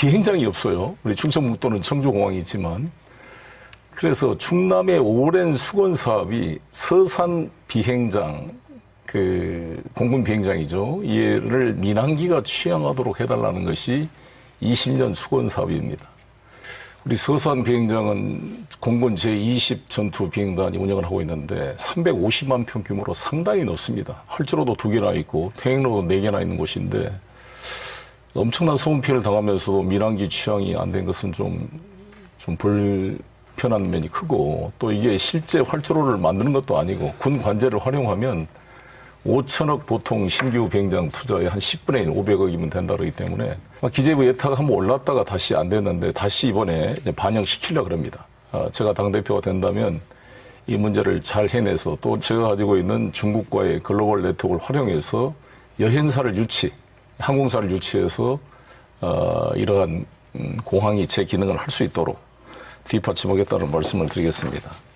비행장이 없어요. 우리 충청북도는 청주공항이 있지만 그래서 충남의 오랜 수건 사업이 서산 비행장 그 공군 비행장이죠. 이를 민항기가 취항하도록 해달라는 것이 20년 수건 사업입니다. 우리 서산 비행장은 공군 제20 전투 비행단이 운영을 하고 있는데 350만 평 규모로 상당히 넓습니다. 활주로도 두 개나 있고 퇴행로도 네 개나 있는 곳인데 엄청난 소음 피해를 당하면서도 민항기 취향이 안 된 것은 좀, 좀 불편한 면이 크고 또 이게 실제 활주로를 만드는 것도 아니고 군 관제를 활용하면 5천억 보통 신규 비행장 투자에 한 10분의 1, 500억이면 된다 그러기 때문에 기재부 예타가 한번 올랐다가 다시 안 됐는데 다시 이번에 이제 반영시키려고 그럽니다. 아, 제가 당대표가 된다면 이 문제를 잘 해내서 또 제가 가지고 있는 중국과의 글로벌 네트워크를 활용해서 여행사를 유치, 항공사를 유치해서 어, 이러한 음, 공항이 제 기능을 할 수 있도록 뒷받침하겠다는 말씀을 드리겠습니다.